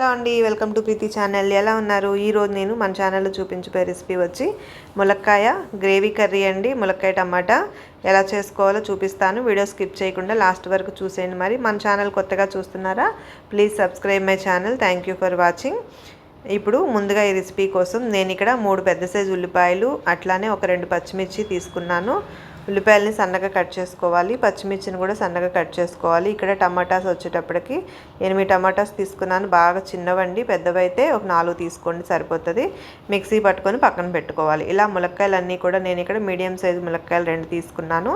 Hello అండి welcome to Preethi channel. ఎలా ఉన్నారు? ఈరోజు నేను మన ఛానల్లో చూపించే రెసిపీ వచ్చి ములక్కాయ గ్రేవీ కర్రీ అండి. ములక్కాయ టమాటా ఎలా చేసుకోవాలో చూపిస్తాను. వీడియో స్కిప్ చేయకుండా లాస్ట్ వరకు చూసేయండి మరి. మన ఛానల్ కొత్తగా చూస్తున్నారా? Please subscribe my channel. Thank you for watching ఇప్పుడు ముందుగా ఈ రెసిపీ కోసం నేను ఇక్కడ మూడు పెద్ద సైజు ఉల్లిపాయలు అట్లానే ఒక రెండు పచ్చిమిర్చి తీసుకున్నాను. ఉల్లిపాయలని సన్నగా కట్ చేసుకోవాలి పచ్చిమిర్చిని కూడా సన్నగా కట్ చేసుకోవాలి. ఇక్కడ టమాటాస్ వచ్చేటప్పటికి ఎనిమిది టమాటాస్ తీసుకున్నాను. బాగా చిన్నవండి పెద్దవైతే ఒక నాలుగు తీసుకోండి సరిపోతుంది. మిక్సీ పట్టుకొని పక్కన పెట్టుకోవాలి. ఇలా ములక్కాయలన్నీ కూడా నేను ఇక్కడ మీడియం సైజు ములక్కాయలు రెండు తీసుకున్నాను.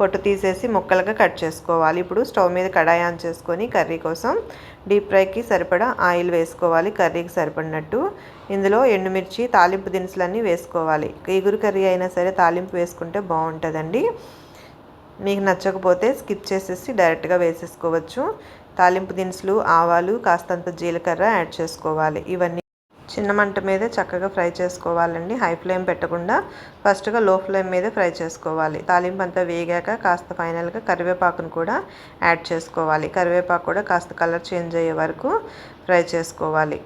పొట్టు తీసేసి ముక్కలుగా కట్ చేసుకోవాలి. ఇప్పుడు స్టవ్ మీద కడాయి ఆన్ చేసుకొని కర్రీ కోసం డీప్ ఫ్రైకి సరిపడా ఆయిల్ వేసుకోవాలి కర్రీకి సరిపడినట్టు. ఇందులో ఎండుమిర్చి తాలింపు దినుసులన్నీ వేసుకోవాలి. ఎగురు కర్రీ అయినా సరే తాలింపు వేసుకుంటే బాగుంటుందండి. మీకు నచ్చకపోతే స్కిప్ చేసేసి డైరెక్ట్గా వేసేసుకోవచ్చు. తాలింపు దినుసులు ఆవాలు కాస్తంత జీలకర్ర యాడ్ చేసుకోవాలి. ఇవన్నీ చిన్న మంట మీద చక్కగా ఫ్రై చేసుకోవాలండి. హై ఫ్లేమ్ పెట్టకుండా ఫస్ట్గా లో ఫ్లేమ్ మీద ఫ్రై చేసుకోవాలి. తాలింపు అంతా వేగాక కాస్త ఫైనల్గా కరివేపాకును కూడా యాడ్ చేసుకోవాలి. కరివేపాకు కూడా కాస్త కలర్ చేంజ్ అయ్యే వరకు ఫ్రై చేసుకోవాలి.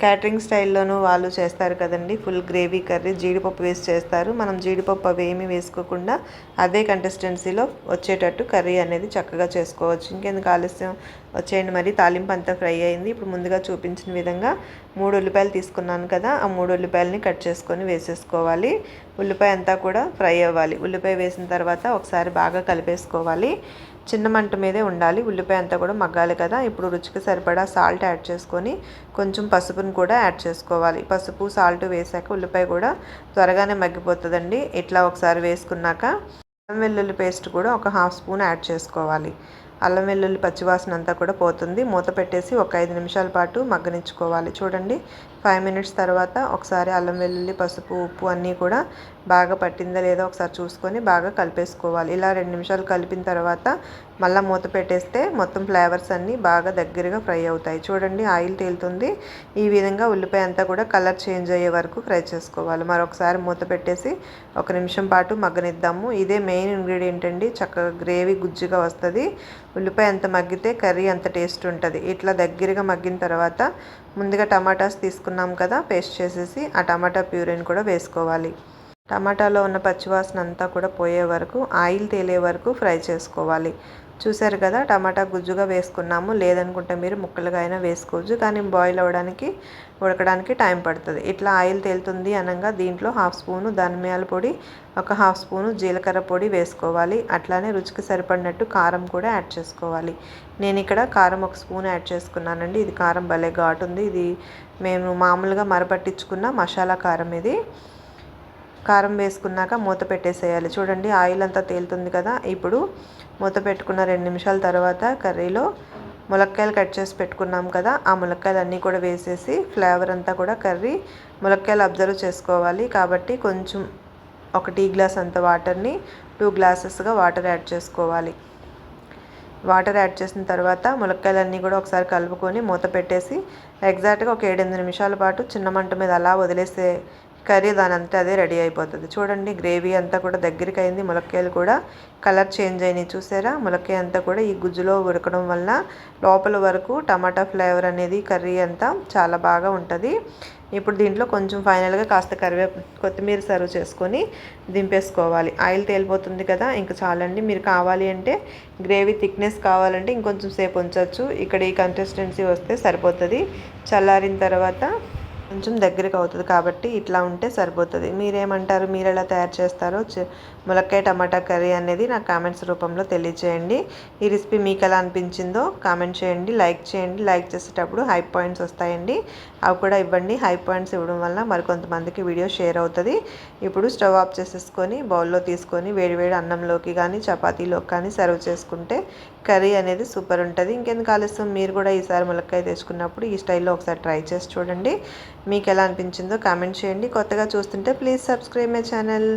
క్యాటరింగ్ స్టైల్లోనూ వాళ్ళు చేస్తారు కదండి. ఫుల్ గ్రేవీ కర్రీ జీడిపప్పు వేసి చేస్తారు. మనం జీడిపప్పు అవి ఏమీ వేసుకోకుండా అదే కంటెస్టెన్సీలో వచ్చేటట్టు కర్రీ అనేది చక్కగా చేసుకోవచ్చు. ఇంకెందుకు ఆలస్యం? వచ్చేయండి మరి. తాలింపు అంతా ఫ్రై అయింది. ఇప్పుడు ముందుగా చూపించిన విధంగా మూడు ఉల్లిపాయలు తీసుకున్నాను కదా ఆ మూడు ఉల్లిపాయలని కట్ చేసుకొని వేసేసుకోవాలి. ఉల్లిపాయ అంతా కూడా ఫ్రై అవ్వాలి. ఉల్లిపాయ వేసిన తర్వాత ఒకసారి బాగా కలిపేసుకోవాలి. చిన్న మంట మీదే ఉండాలి. ఉల్లిపాయ అంతా కూడా మగ్గాలి కదా. ఇప్పుడు రుచికి సరిపడా సాల్ట్ యాడ్ చేసుకొని కొంచెం పసుపును కూడా యాడ్ చేసుకోవాలి. పసుపు సాల్ట్ వేసాక ఉల్లిపాయ కూడా త్వరగానే మగ్గిపోతుందండి. ఇట్లా ఒకసారి వేసుకున్నాక అల్లం వెల్లుల్లి పేస్ట్ కూడా ఒక హాఫ్ స్పూన్ యాడ్ చేసుకోవాలి. అల్లం వెల్లుల్లి పచ్చివాసన అంతా కూడా పోతుంది. మూత పెట్టేసి ఒక ఐదు నిమిషాల పాటు మగ్గనించుకోవాలి చూడండి ఫైవ్ మినిట్స్ తర్వాత ఒకసారి అల్లం వెల్లుల్లి పసుపు ఉప్పు అన్నీ కూడా బాగా పట్టిందా లేదా ఒకసారి చూసుకొని బాగా కలిపేసుకోవాలి. ఇలా రెండు నిమిషాలు కలిపిన తర్వాత మళ్ళీ మూత పెట్టేస్తే మొత్తం ఫ్లేవర్స్ అన్నీ బాగా దగ్గరగా ఫ్రై అవుతాయి. చూడండి ఆయిల్ తేలుతుంది. ఈ విధంగా ఉల్లిపాయ అంతా కూడా కలర్ చేంజ్ అయ్యే వరకు ఫ్రై చేసుకోవాలి. మరొకసారి మూత పెట్టేసి ఒక నిమిషం పాటు మగ్గనిద్దాము. ఇదే మెయిన్ ఇంగ్రీడియంట్ అండి. చక్కగా గ్రేవీ గుజ్జుగా వస్తుంది. ఉల్లిపాయ ఎంత మగ్గితే కర్రీ అంత టేస్ట్ ఉంటుంది. ఇట్లా దగ్గరగా మగ్గిన తర్వాత ముందుగా టమాటాస్ తీసుకున్న కదా పేస్ట్ చేసేసి ఆ టమాటా ప్యూరీని కూడా వేసుకోవాలి. టమాటాలో ఉన్న పచ్చివాసన అంతా కూడా పోయే వరకు ఆయిల్ తేలే వరకు ఫ్రై చేసుకోవాలి. చూసారు కదా టమాటా గుజ్జుగా వేసుకున్నాము. లేదనుకుంటే మీరు ముక్కలుగా అయినా వేసుకోవచ్చు. కానీ బాయిల్ అవ్వడానికి ఉడకడానికి టైం పడుతుంది. ఇట్లా ఆయిల్ తేలుతుంది అనగా దీంట్లో హాఫ్ స్పూను ధనియాల పొడి ఒక హాఫ్ స్పూను జీలకర్ర పొడి వేసుకోవాలి. అట్లానే రుచికి సరిపడినట్టు కారం కూడా యాడ్ చేసుకోవాలి. నేను ఇక్కడ కారం ఒక స్పూన్ యాడ్ చేసుకున్నానండి. ఇది కారం భలే ఘాటు ఉంది. ఇది మేము మామూలుగా మరపట్టించుకున్న మసాలా కారం ఇది. కారం వేసుకున్నాక మూత పెట్టేసేయాలి. చూడండి ఆయిల్ అంతా తేలుతుంది కదా. ఇప్పుడు మూత పెట్టుకున్న రెండు నిమిషాల తర్వాత కర్రీలో ములక్కాయలు కట్ చేసి పెట్టుకున్నాం కదా. ఆ ములక్కాయలు అన్నీ కూడా వేసేసి ఫ్లేవర్ అంతా కూడా కర్రీ ములక్కాయలు అబ్జర్వ్ చేసుకోవాలి. కాబట్టి కొంచెం ఒక టీ గ్లాస్ అంత వాటర్ని టూ గ్లాసెస్గా వాటర్ యాడ్ చేసుకోవాలి. వాటర్ యాడ్ చేసిన తర్వాత ములక్కాయలన్నీ కూడా ఒకసారి కలుపుకొని మూత పెట్టేసి ఎగ్జాక్ట్గా ఒక ఏడెనిమిది నిమిషాల పాటు చిన్న మంట మీద అలా వదిలేసే కర్రీ దాని అంతా అదే రెడీ అయిపోతుంది. చూడండి గ్రేవీ అంతా కూడా దగ్గరికి అయింది. ములక్కాయలు కూడా కలర్ చేంజ్ అయినాయి చూసారా? ములక్కాయ అంతా కూడా ఈ గుజ్జులో ఉడకడం వల్ల లోపల వరకు టమాటా ఫ్లేవర్ అనేది కర్రీ అంతా చాలా బాగా ఉంటుంది. ఇప్పుడు దీంట్లో కొంచెం ఫైనల్గా కాస్త కరివే కొత్తిమీర సర్వ్ చేసుకొని దింపేసుకోవాలి. ఆయిల్ తేలిపోతుంది కదా ఇంకా చాలండి. మీరు కావాలి అంటే గ్రేవీ థిక్నెస్ కావాలంటే ఇంకొంచెం సేపు ఉంచవచ్చు ఇక్కడ ఈ కన్సిస్టెన్సీ వస్తే సరిపోతుంది. చల్లారిన తర్వాత కొంచెం దగ్గరికి అవుతుంది కాబట్టి ఇట్లా ఉంటే సరిపోతుంది. మీరేమంటారు? మీరు ఎలా తయారు చేస్తారో? ములక్కాయ టమాటా కర్రీ అనేది నాకు కామెంట్స్ రూపంలో తెలియచేయండి. ఈ రెసిపీ మీకు ఎలా అనిపించిందో కామెంట్ చేయండి లైక్ చేయండి. లైక్ చేసేటప్పుడు హై పాయింట్స్ వస్తాయండి. అవి కూడా ఇవ్వండి. హై పాయింట్స్ ఇవ్వడం వల్ల మరికొంతమందికి వీడియో షేర్ అవుతుంది. ఇప్పుడు స్టవ్ ఆఫ్ చేసేసుకొని బౌల్లో తీసుకొని వేడివేడి అన్నంలోకి కానీ చపాతీలోకి కానీ సర్వ్ చేసుకుంటే కర్రీ అనేది సూపర్ ఉంటుంది. ఇంకెందుకు ఆలస్యం? మీరు కూడా ఈసారి ములక్కాయ తెచ్చుకున్నప్పుడు ఈ స్టైల్లో ఒకసారి ట్రై చేసి చూడండి. మీకు ఎలా అనిపించిందో కామెంట్ చేయండి. కొత్తగా చూస్తుంటే ప్లీజ్ సబ్స్క్రైబ్ మై ఛానల్.